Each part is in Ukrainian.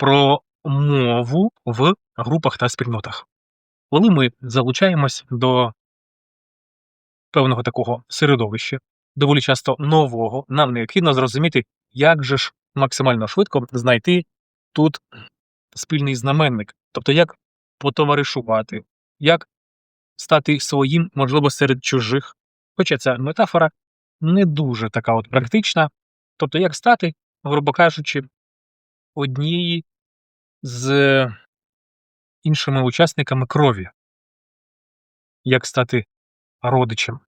про мову в групах та спільнотах. Коли ми залучаємось до певного такого середовища, доволі часто нового, нам необхідно зрозуміти, як же ж максимально швидко знайти тут спільний знаменник, тобто як потоваришувати, як стати своїм, можливо, серед чужих. Хоча ця метафора не дуже така от практична, тобто як стати, грубо кажучи, однієї з іншими учасниками крові, як стати родичем.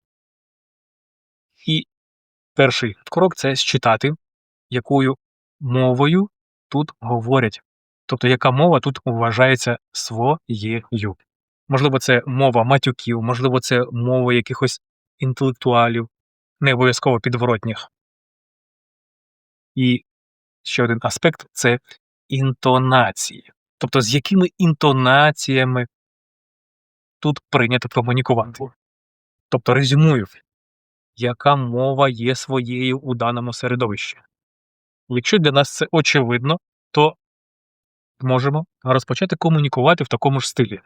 І перший крок це считати, якою мовою тут говорять, тобто яка мова тут вважається своєю. Можливо, це мова матюків, можливо, це мова якихось інтелектуалів, не обов'язково підворотніх. І ще один аспект це інтонації. Тобто, з якими інтонаціями тут прийнято комунікувати. Тобто, резюмую, яка мова є своєю у даному середовищі. Якщо для нас це очевидно, то можемо розпочати комунікувати в такому ж стилі.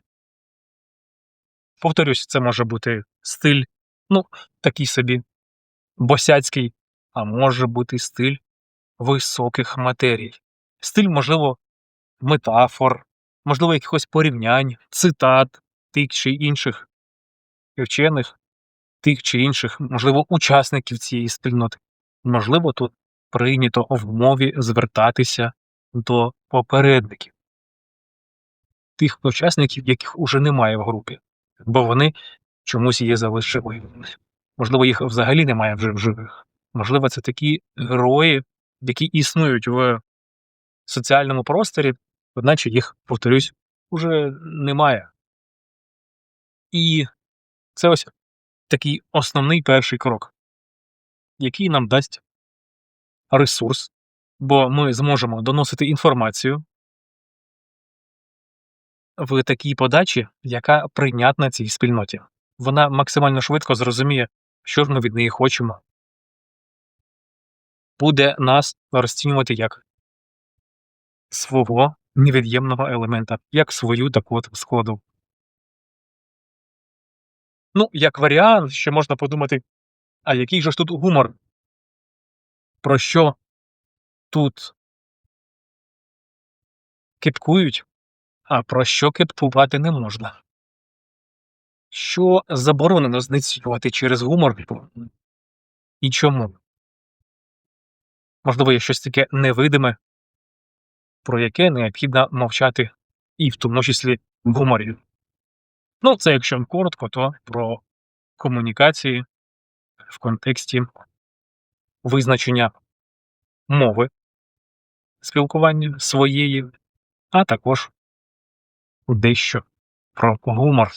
Повторюсь, це може бути стиль, ну, такий собі босяцький, а може бути стиль високих матерій. Стиль, можливо, метафор, можливо, якихось порівнянь, цитат тих чи інших вчених, тих чи інших, можливо, учасників цієї спільноти. Можливо, тут прийнято в мові звертатися до попередників, тих учасників, яких уже немає в групі, бо вони чомусь її залишили. Можливо, їх взагалі немає вже в живих. Можливо, це такі герої, які існують в соціальному просторі, одначе їх, повторюсь, уже немає. І це ось такий основний перший крок, який нам дасть ресурс, бо ми зможемо доносити інформацію в такій подачі, яка прийнятна цій спільноті. Вона максимально швидко зрозуміє, що ж ми від неї хочемо, буде нас розцінювати як свого невід'ємного елемента, як свою таку от складу. Ну, як варіант, ще можна подумати, а який же ж тут гумор? Про що тут кипкують, а про що кипкувати не можна? Що заборонено знецінювати через гумор і чому? Можливо, є щось таке невидиме, про яке необхідно мовчати, і в тому числі в гуморі. Ну, це якщо коротко, то про комунікації в контексті визначення мови спілкування своєї, а також дещо про гумор.